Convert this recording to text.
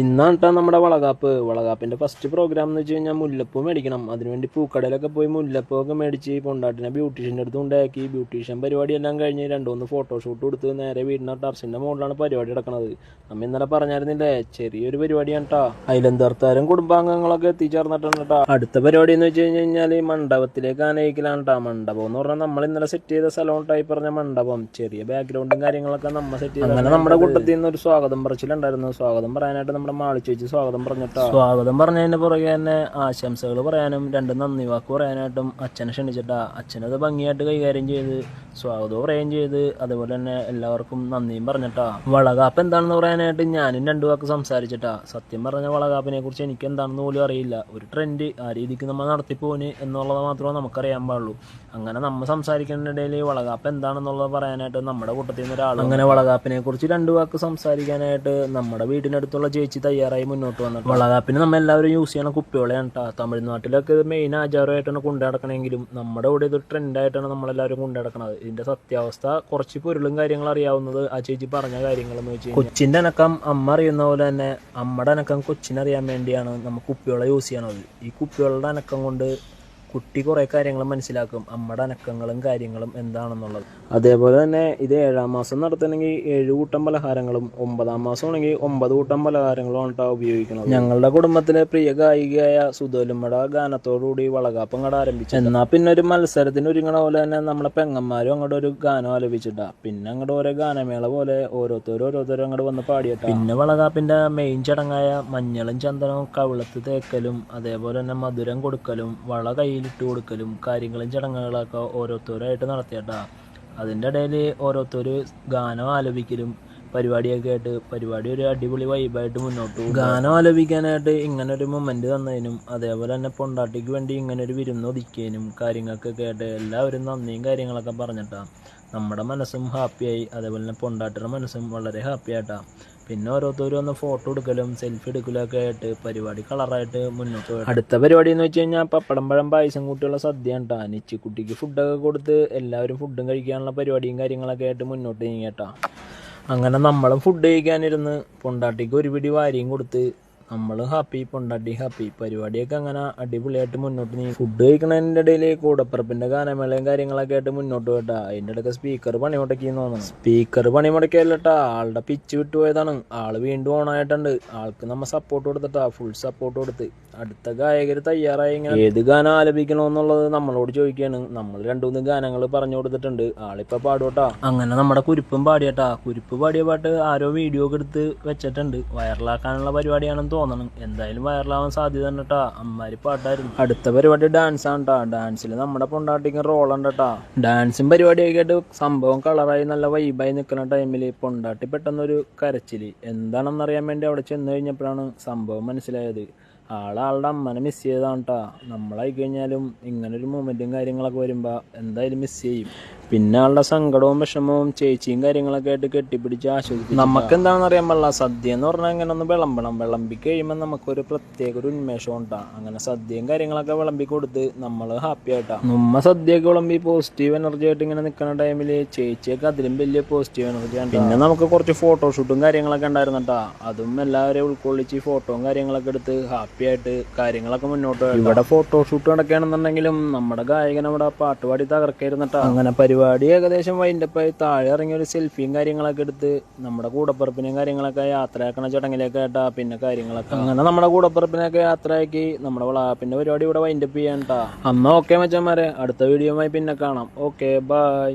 ഇന്നാണ് കേട്ടോ നമ്മുടെ വളകാപ്പ്. വളകാപ്പിന്റെ ഫസ്റ്റ് പ്രോഗ്രാം എന്ന് വെച്ച് കഴിഞ്ഞാൽ മുല്ലപ്പൂ മേടിക്കണം. അതിനുവേണ്ടി പൂക്കടയിലൊക്കെ പോയി മുല്ലപ്പൂ ഒക്കെ മേടിച്ച് പൊണ്ടാട്ടിനെ ബ്യൂട്ടീഷ്യന്റെ അടുത്ത് കൊണ്ടാക്കി ബ്യൂട്ടീഷ്യൻ പരിപാടി എല്ലാം കഴിഞ്ഞ് രണ്ട് മൂന്ന് ഫോട്ടോഷൂട്ട് കൊടുത്ത് നേരെ വീടിന്റെ ടർസിന്റെ മുകളിലാണ് പരിപാടി നടക്കുന്നത് നമ്മ ഇന്നലെ പറഞ്ഞായിരുന്നില്ലേ? ചെറിയൊരു പരിപാടിയാണ് കേട്ടോ അയലന്തർത്താരും കുടുംബാംഗങ്ങളൊക്കെ എത്തിച്ചേർന്നിട്ടാണ് കേട്ടോ അടുത്ത പരിപാടി എന്ന് വെച്ച് കഴിഞ്ഞ് കഴിഞ്ഞാൽ മണ്ഡപത്തിലേക്ക് ആനയിക്കലാണ് കേട്ടോ മണ്ഡപം എന്ന് പറഞ്ഞാൽ നമ്മൾ ഇന്നലെ സെറ്റ് ചെയ്ത സ്ഥലം ടൈപ്പ് പറഞ്ഞ മണ്ഡപം. ചെറിയ ബാക്ക്ഗ്രൗണ്ടും കാര്യങ്ങളൊക്കെ നമ്മൾ സെറ്റ് ചെയ്ത് അങ്ങനെ നമ്മുടെ കൂട്ടത്തിൽ നിന്ന് ഒരു സ്വാഗതം പറച്ചിലുണ്ടായിരുന്നു. സ്വാഗതം പറയാനായിട്ട് നമ്മുടെ മാളി ചേച്ചി സ്വാഗതം പറഞ്ഞിട്ടോ. സ്വാഗതം പറഞ്ഞതിന് പുറകെ തന്നെ ആശംസകൾ പറയാനും രണ്ട് നന്ദി വാക്ക് പറയാനായിട്ടും അച്ഛനെ ക്ഷണിച്ചിട്ടാ. അച്ഛനത് ഭംഗിയായിട്ട് കൈകാര്യം ചെയ്ത് സ്വാഗതം പറയുകയും ചെയ്ത് അതുപോലെ തന്നെ എല്ലാവർക്കും നന്ദിയും പറഞ്ഞിട്ടാ. വളകാപ്പ് എന്താണെന്ന് പറയാനായിട്ട് ഞാനും രണ്ടു വാക്ക് സംസാരിച്ചിട്ടാ. സത്യം പറഞ്ഞ വളകാപ്പിനെ കുറിച്ച് എനിക്ക് എന്താണെന്ന് പോലും അറിയില്ല. ഒരു ട്രെൻഡ് ആ രീതിക്ക് നമ്മൾ നടത്തിപ്പോന് എന്നുള്ളത് മാത്രമേ നമുക്കറിയാൻ പാടുള്ളൂ. അങ്ങനെ നമ്മൾ സംസാരിക്കുന്നതിനിടയിൽ വളകാപ്പ് എന്താണെന്നുള്ളത് പറയാനായിട്ട് നമ്മുടെ കൂട്ടത്തിൽ നിന്ന് ഒരാൾ അങ്ങനെ വളകാപ്പിനെ കുറിച്ച് രണ്ടു വാക്ക് സംസാരിക്കാനായിട്ട് നമ്മുടെ വീടിനടുത്തുള്ള ചേച്ചി തയ്യാറായി മുന്നോട്ട് വന്നിട്ട്. വളകാപ്പിന് നമ്മൾ എല്ലാവരും യൂസ് ചെയ്യണ കുപ്പികളെയാണ് കേട്ടോ തമിഴ്നാട്ടിലൊക്കെ മെയിൻ ആചാരമായിട്ടാണ് കൊണ്ടു നടക്കണമെങ്കിലും നമ്മുടെ ഇവിടെ ഇത് ട്രെൻഡായിട്ടാണ് നമ്മളെല്ലാവരും കൊണ്ടു നടക്കുന്നത് ഇതിന്റെ സത്യാവസ്ഥ കുറച്ച് പൊരുളും കാര്യങ്ങൾ അറിയാവുന്നത് ആ ചേച്ചി പറഞ്ഞ കാര്യങ്ങൾ കൊച്ചിന്റെ അനക്കം അമ്മ അറിയുന്ന പോലെ തന്നെ അമ്മയുടെ അനക്കം കൊച്ചിനറിയാൻ വേണ്ടിയാണ് നമ്മൾ കുപ്പിവെള്ളം യൂസ് ചെയ്യണത്. ഈ കുപ്പിവെള്ളം അനക്കം കൊണ്ട് കുട്ടി കുറേ കാര്യങ്ങൾ മനസ്സിലാക്കും. അമ്മയുടെ അനക്കങ്ങളും കാര്യങ്ങളും എന്താണെന്നുള്ളത്. അതേപോലെ തന്നെ ഇത് ഏഴാം മാസം നടത്തണമെങ്കിൽ ഏഴ് കൂട്ടം പലഹാരങ്ങളും ഒമ്പതാം മാസം ആണെങ്കിൽ ഒമ്പത് കൂട്ടം പലഹാരങ്ങളും ആണ് ഉപയോഗിക്കുന്നത്. ഞങ്ങളുടെ കുടുംബത്തിലെ പ്രിയ ഗായികയായ സുതോലുമ്മയുടെ ഗാനത്തോടുകൂടി വളകാപ്പം കട ആരംഭിച്ചു. എന്നാ പിന്നെ ഒരു മത്സരത്തിന് ഒരുങ്ങണ പോലെ തന്നെ നമ്മളെ പെങ്ങന്മാരും അങ്ങോട്ട് ഒരു ഗാനം ആലപിച്ചിട്ടാ. പിന്നെ അങ്ങോട്ട് ഓരോ ഗാനമേള പോലെ ഓരോരുത്തരും ഓരോരുത്തരും അങ്ങോട്ട് വന്ന് പാടിയിട്ടാ. പിന്നെ വളകാപ്പിന്റെ മെയിൻ ചടങ്ങായ മഞ്ഞളും ചന്ദനവും കവിളത്ത് തേക്കലും അതേപോലെ തന്നെ മധുരം കൊടുക്കലും വള കയ്യിലിട്ട് കൊടുക്കലും കാര്യങ്ങളും ചടങ്ങുകളൊക്കെ ഓരോരുത്തരായിട്ട് നടത്തിയട്ടാ. അതിന്റെ ഇടയിൽ ഓരോരുത്തർ ഗാനം ആലപിക്കലും പരിപാടിയൊക്കെ ആയിട്ട് പരിപാടി ഒരു അടിപൊളി വൈബായിട്ട് മുന്നോട്ട് പോകും ഗാനം ആലപിക്കാനായിട്ട് ഇങ്ങനെ ഒരു മൊമെന്റ് തന്നതിനും അതേപോലെ തന്നെ പൊണ്ടാട്ടിക്ക് വേണ്ടി ഇങ്ങനെ ഒരു വിരുന്ന് ഒതുക്കിയതിനും കാര്യങ്ങൾക്കൊക്കെ ആയിട്ട് എല്ലാവരും നന്ദിയും കാര്യങ്ങളൊക്കെ പറഞ്ഞിട്ടാ. നമ്മുടെ മനസ്സും ഹാപ്പിയായി അതേപോലെ തന്നെ പൊണ്ടാട്ടിയുടെ മനസ്സും വളരെ ഹാപ്പി ആയിട്ടാ. പിന്നെ ഓരോരുത്തരും ഒന്ന് ഫോട്ടോ എടുക്കലും സെൽഫി എടുക്കലും ഒക്കെ ആയിട്ട് പരിപാടി കളറായിട്ട് മുന്നോട്ട് പോയി അടുത്ത പരിപാടി എന്ന് വെച്ച് കഴിഞ്ഞാൽ പപ്പടം പഴം പായസം കൂട്ടിയുള്ള സദ്യ കേട്ടാ നിച്ചിക്കുട്ടിക്ക് ഫുഡൊക്കെ കൊടുത്ത് എല്ലാവരും ഫുഡും കഴിക്കാനുള്ള പരിപാടിയും കാര്യങ്ങളൊക്കെ ആയിട്ട് മുന്നോട്ട് നീങ്ങിയേട്ടാ. അങ്ങനെ നമ്മളും ഫുഡ് കഴിക്കാനിരുന്ന് പൊണ്ടാട്ടിക്ക് ഒരു പിടി വാരിയും കൊടുത്ത് നമ്മൾ ഹാപ്പി പൊണ്ടാട്ടി ഹാപ്പി പരിപാടിയൊക്കെ അങ്ങനെ അടിപൊളിയായിട്ട് മുന്നോട്ട് നീ ഫുഡ് കഴിക്കണതിന്റെ ഇടയിൽ കൂടപ്പറപ്പിന്റെ ഗാനമേളയും കാര്യങ്ങളൊക്കെ ആയിട്ട് മുന്നോട്ട് പോയിട്ടാ. അതിന്റെ ഇടയ്ക്ക് സ്പീക്കർ പണി മുടക്കിയെന്ന് തോന്നുന്നു. സ്പീക്കർ പണി മുടക്കിയല്ലട്ടാ ആളുടെ പിച്ച് വിട്ടുപോയതാണ് ആൾ വീണ്ടും ഓണായിട്ടുണ്ട് ആൾക്ക് നമ്മൾ സപ്പോർട്ട് കൊടുത്തിട്ടാ. ഫുൾ സപ്പോർട്ട് കൊടുത്ത്. അടുത്ത ഗായകർ തയ്യാറായി ഇങ്ങനെ ഏത് ഗാനം ആലപിക്കണമെന്നുള്ളത് നമ്മളോട് ചോദിക്കുകയാണ് നമ്മൾ രണ്ടു മൂന്ന് ഗാനങ്ങൾ പറഞ്ഞു കൊടുത്തിട്ടുണ്ട്. ആളിപ്പോൾ പാടുവട്ടാ. അങ്ങനെ നമ്മുടെ കുരിപ്പും പാടിയട്ടാ. കുരിപ്പ് പാടിയ പാട്ട് ആരോ വീഡിയോ ഒക്കെ എടുത്ത് വെച്ചിട്ടുണ്ട്. വൈറലാക്കാനുള്ള പരിപാടിയാണെന്ന് തോന്നണം. എന്തായാലും വൈറലാവാൻ സാധ്യത തന്നെ കേട്ടാ അമ്മാരി പാട്ടായിരുന്നു. അടുത്ത പരിപാടി ഡാൻസ് ആണ് കേട്ടാ ഡാൻസിൽ നമ്മുടെ പൊണ്ടാട്ടിക്ക് റോൾ ഉണ്ട് കേട്ടാ ഡാൻസും പരിപാടിയൊക്കെ ആയിട്ട് സംഭവം കളറായി നല്ല വൈബായി നിൽക്കുന്ന ടൈമിൽ പൊണ്ടാട്ടി പെട്ടെന്നൊരു കരച്ചിൽ. എന്താണെന്നറിയാൻ വേണ്ടി അവിടെ ചെന്ന് കഴിഞ്ഞപ്പോഴാണ് സംഭവം മനസ്സിലായത്. ആളാളുടെ അമ്മനെ മിസ് ചെയ്തതാണ് കേട്ടാ നമ്മളായി കഴിഞ്ഞാലും ഇങ്ങനൊരു മൂമെന്റും കാര്യങ്ങളൊക്കെ വരുമ്പോൾ എന്തായാലും മിസ് ചെയ്യും. പിന്നെ ആളുടെ സങ്കടവും വിഷമവും ചേച്ചിയും കാര്യങ്ങളൊക്കെ ആയിട്ട് കെട്ടിപ്പിടിച്ച് ആശ്വസിപ്പിച്ചു നമുക്ക് എന്താണെന്ന് അറിയാൻ പാടില്ല സദ്യ എന്ന് പറഞ്ഞാൽ അങ്ങനെ ഒന്ന് വിളമ്പണം. വിളമ്പി കഴിയുമ്പോൾ നമുക്കൊരു പ്രത്യേക ഒരു ഉന്മേഷം ഉണ്ടാകും അങ്ങനെ സദ്യയും കാര്യങ്ങളൊക്കെ വിളമ്പി കൊടുത്ത് നമ്മൾ ഹാപ്പി ആയിട്ടാണ് നമ്മ സദ്യയൊക്കെ വിളമ്പി പോസിറ്റീവ് എനർജി ആയിട്ട് ഇങ്ങനെ നിൽക്കുന്ന ടൈമിൽ ചേച്ചിയൊക്കെ അതിലും വലിയ പോസിറ്റീവ് എനർജി ആണ് പിന്നെ നമുക്ക് കുറച്ച് ഫോട്ടോഷൂട്ടും കാര്യങ്ങളൊക്കെ ഉണ്ടായിരുന്നു കേട്ടോ അതും എല്ലാവരെയും ഉൾക്കൊള്ളിച്ച് ഫോട്ടോയും കാര്യങ്ങളൊക്കെ എടുത്ത് ഹാപ്പി ആയിട്ട് കാര്യങ്ങളൊക്കെ മുന്നോട്ട് പോയി. ഇവിടെ ഫോട്ടോഷൂട്ട് നടക്കുകയാണെന്നുണ്ടെങ്കിലും നമ്മുടെ ഗായകൻ അവിടെ പാട്ടുപാടി തകർക്കായിരുന്നിട്ടാ അങ്ങനെ പരിപാടി ഏകദേശം വൈൻഡപ്പായി താഴെ ഇറങ്ങി ഒരു സെൽഫിയും കാര്യങ്ങളൊക്കെ എടുത്ത് നമ്മുടെ കൂടപ്പറപ്പിനെയും കാര്യങ്ങളൊക്കെ യാത്രയാക്കണ ചടങ്ങിലേക്ക് കേട്ടാ പിന്നെ കാര്യങ്ങളൊക്കെ. അങ്ങനെ നമ്മുടെ കൂടപ്പറപ്പിനൊക്കെ യാത്രയാക്കി നമ്മുടെ വളാപ്പിന്റെ പരിപാടി ഇവിടെ വൈൻഡപ്പ് ചെയ്യാൻ ട്ടാ. അന്ന് ഓക്കെ മച്ചന്മാരെ. അടുത്ത വീഡിയോയുമായി പിന്നെ കാണാം. Okay bye